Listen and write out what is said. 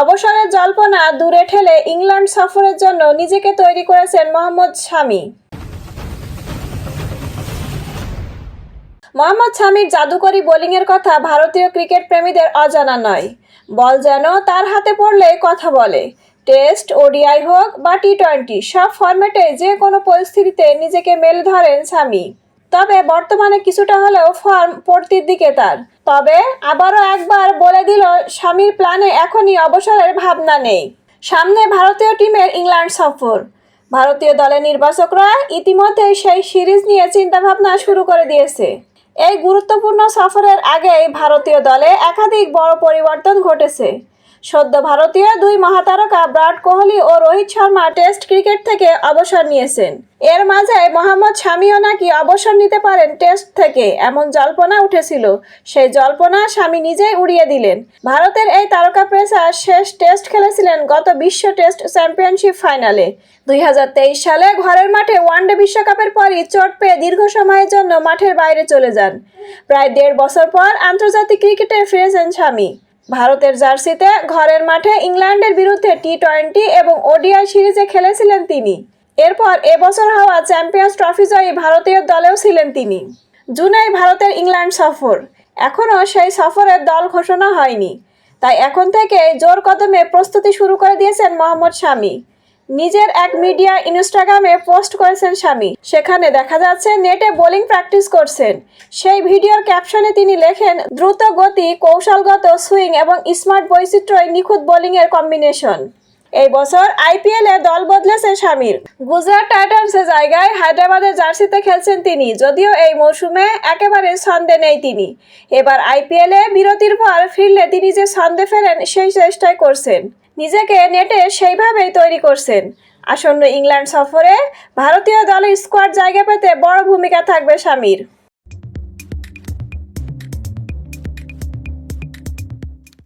অবসরের জল্পনা দূরে ঠেলে ইংল্যান্ড সফরের জন্য নিজেকে তৈরি করেছেন মোহাম্মদ শামি। মোহাম্মদ শামির জাদুকরি বোলিংয়ের কথা ভারতীয় ক্রিকেট প্রেমীদের অজানা নয়। বল যেন তার হাতে পড়লে কথা বলে। টেস্ট, ওডিআই হোক বা টি টোয়েন্টি সব ফরম্যাটে যে কোনো পরিস্থিতিতে নিজেকে মেলে ধরেন শামি। তবে বর্তমানে কিছুটা হলেও ফর্ম পড়তির দিকে তার। তবে আবারও একবার বলে স্বামীর প্ল্যানে এখনই অবসরের ভাবনা নেই। সামনে ভারতীয় টিমের ইংল্যান্ড সফর। ভারতীয় দলের নির্বাচকরা ইতিমধ্যে সেই সিরিজ নিয়ে চিন্তাভাবনা শুরু করে দিয়েছে। এই গুরুত্বপূর্ণ সফরের আগেই ভারতীয় দলে একাধিক বড় পরিবর্তন ঘটেছে। সদ্য ভারতীয় দুই মহাতারকা বিরাট কোহলি ও রোহিত শর্মা টেস্ট ক্রিকেট থেকে অবসর নিয়েছেন। এর মাঝে মোহাম্মদ শামিও নাকি অবসর নিতে পারেন টেস্ট থেকে, এমন জল্পনা উঠেছিল। সেই জল্পনা স্বামী নিজেই উড়িয়ে দিলেন। ভারতের এই তারকা পেসার শেষ টেস্ট খেলেছিলেন গত বিশ্ব টেস্ট চ্যাম্পিয়নশিপ ফাইনালে। দুই হাজার তেইশ সালে ঘরের মাঠে ওয়ানডে বিশ্বকাপের পরই চোট পেয়ে দীর্ঘ সময়ের জন্য মাঠের বাইরে চলে যান। প্রায় দেড় বছর পর আন্তর্জাতিক ক্রিকেটে ফিরেছেন স্বামী ভারতের জার্সিতে ঘরের মাঠে ইংল্যান্ডের বিরুদ্ধে টি টোয়েন্টি এবং ওডিআই সিরিজে খেলেছিলেন তিনি। এরপর এবছর হওয়া চ্যাম্পিয়ন্স ট্রফি জয়ী ভারতীয় দলেও ছিলেন তিনি। জুনাই ভারতের ইংল্যান্ড সফর। এখনও সেই সফরের দল ঘোষণা হয়নি। তাই এখন থেকে জোর কদমে প্রস্তুতি শুরু করে দিয়েছেন মোহাম্মদ শামি। নিজের এক মিডিয়া ইনস্টাগ্রামে পোস্ট করেছেন স্বামী। সেখানে দেখা যাচ্ছে নেটে বোলিং প্র্যাকটিস করছেন। সেই ভিডিওর ক্যাপশনে তিনি লেখেন, দ্রুত গতি, কৌশলগত সুইং এবং স্মার্ট বৈচিত্র্যই নিখুঁত বোলিংয়ের কম্বিনেশন। এই বছর আইপিএল দল বদলেছে স্বামীর। গুজরাট টাইটান্সের জায়গায় হায়দ্রাবাদের জার্সিতে খেলছেন তিনি, যদিও এই মৌসুমে একেবারে ছন্দে নেই তিনি। এবার আইপিএল বিরতির পর ফিরলে তিনি যে ছন্দে ফেরেন, সেই চেষ্টাই করছেন। নিজেকে নেটে সেইভাবেই তৈরি করছেন। আসন্ন ইংল্যান্ড সফরে ভারতীয় দলের স্কোয়াড জায়গা পেতে বড় ভূমিকা থাকবে স্বামীর